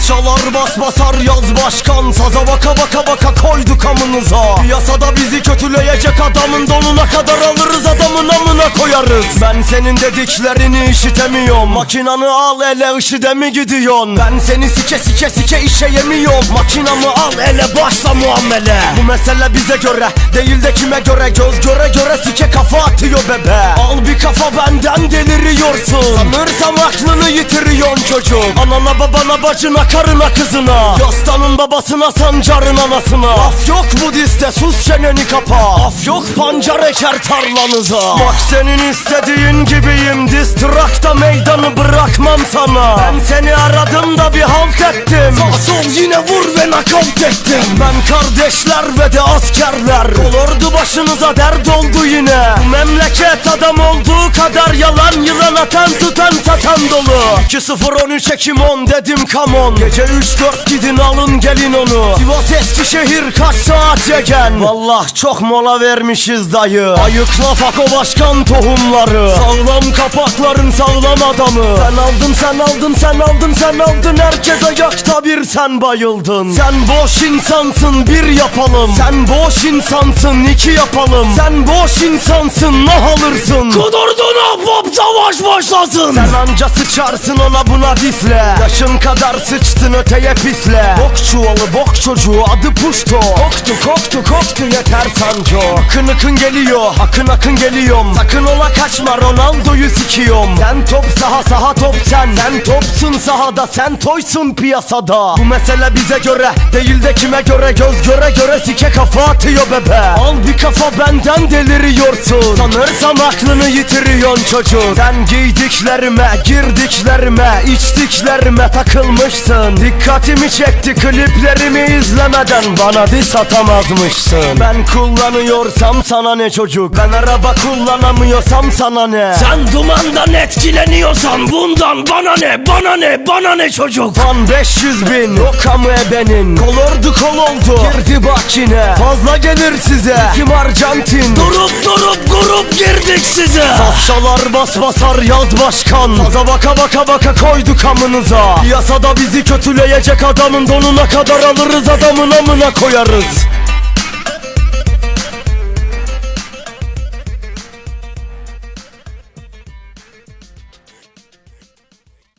Saz bas basar yaz başkan. Saza baka baka baka koyduk amınıza. Piyasada bizi kötüleyecek adamın donuna kadar alırız adamın amına koyarız. Ben senin dediklerini işitemiyorum. Makinanı al ele IŞİD'e mi gidiyorsun? Ben seni sike sike sike işe yemiyorum. Makinamı al ele başla muamele. Bu mesele bize göre değil de kime göre? Göz göre göre sike kafa atıyor bebe. Al bir kafa benden deliriyorsun. Sanırsam aklını yitiriyorsun çocuk Anana babana bacına karına kızına. Yastanın babasına sancarın anasına. Af yok Budist'te sus çeneni kapa. Af yok pancar eker tarlanıza. Bak senin istediğin gibiyim. Distrakta meydanı bırakmam sana. Ben seni aradım da bir halt ettim. Sağ sol yine vur ve nakavt ettim. Ben kardeşler ve de askerler. Kolordu başınıza dert oldu yine. Bu memleket adam olduğu kadar yalan yılan atan tutan satan dolu. 2-0-13 Ekim 10 dedim come on. Gece 3-4 gidin alın gelin onu. Sivas Eskişehir kaç saat yegen Vallah çok mola vermişiz dayı. Ayıkla fako başkan tohumları. Sağlam kapakların sağlam adamı. Sen aldın sen aldın sen aldın sen aldın. Herkes ayakta bir sen bayıldın. Sen boş insansın bir yapalım. Sen boş insansın iki yapalım. Sen boş insansın ne alırsın? Kudurdun hop savaş başlasın. Sen anca sıçarsın ona buna difle. Yaşın kadar sıçtın öteye pisle. Bok çuvalı bok çocuğu adı puşto. Koktu koktu koktu yeter sanco. Akın akın geliyor akın akın geliyorum. Sakın ola kaçma Ronaldo'yu sikiyorum. Sen top saha saha top sen. Sen topsun sahada sen toysun piyasada. Bu mesele bize göre değil de kime göre. Göz göre göre sike kafa atıyor bebe. Al bir kafa benden deliriyorsun. Sanırsam aklını yitiriyorsun çocuk Sen giydiklerime girdiklerime içtiklerime takılmışsın. Dikkatimi çekti kliplerimi izlemeden bana diss atamazmışsın. Ben kullanıyorsam sana ne çocuk? Ben araba kullanamıyorsam sana ne? Sen dumandan etkileniyorsan bundan bana ne? Bana ne? Bana ne çocuk? Fan 500 bin o kamu ebenin. Kolordu kol oldu. Girdi bak yine Fazla gelir size. Kim Arjantin. Durup durup grup girdik size. Safşalar bas basar yaz başkan. Saza baka baka baka koyduk amınıza. Piyasada bizi kötüleyecek adamın donuna kadar alırız adamın amına koyarız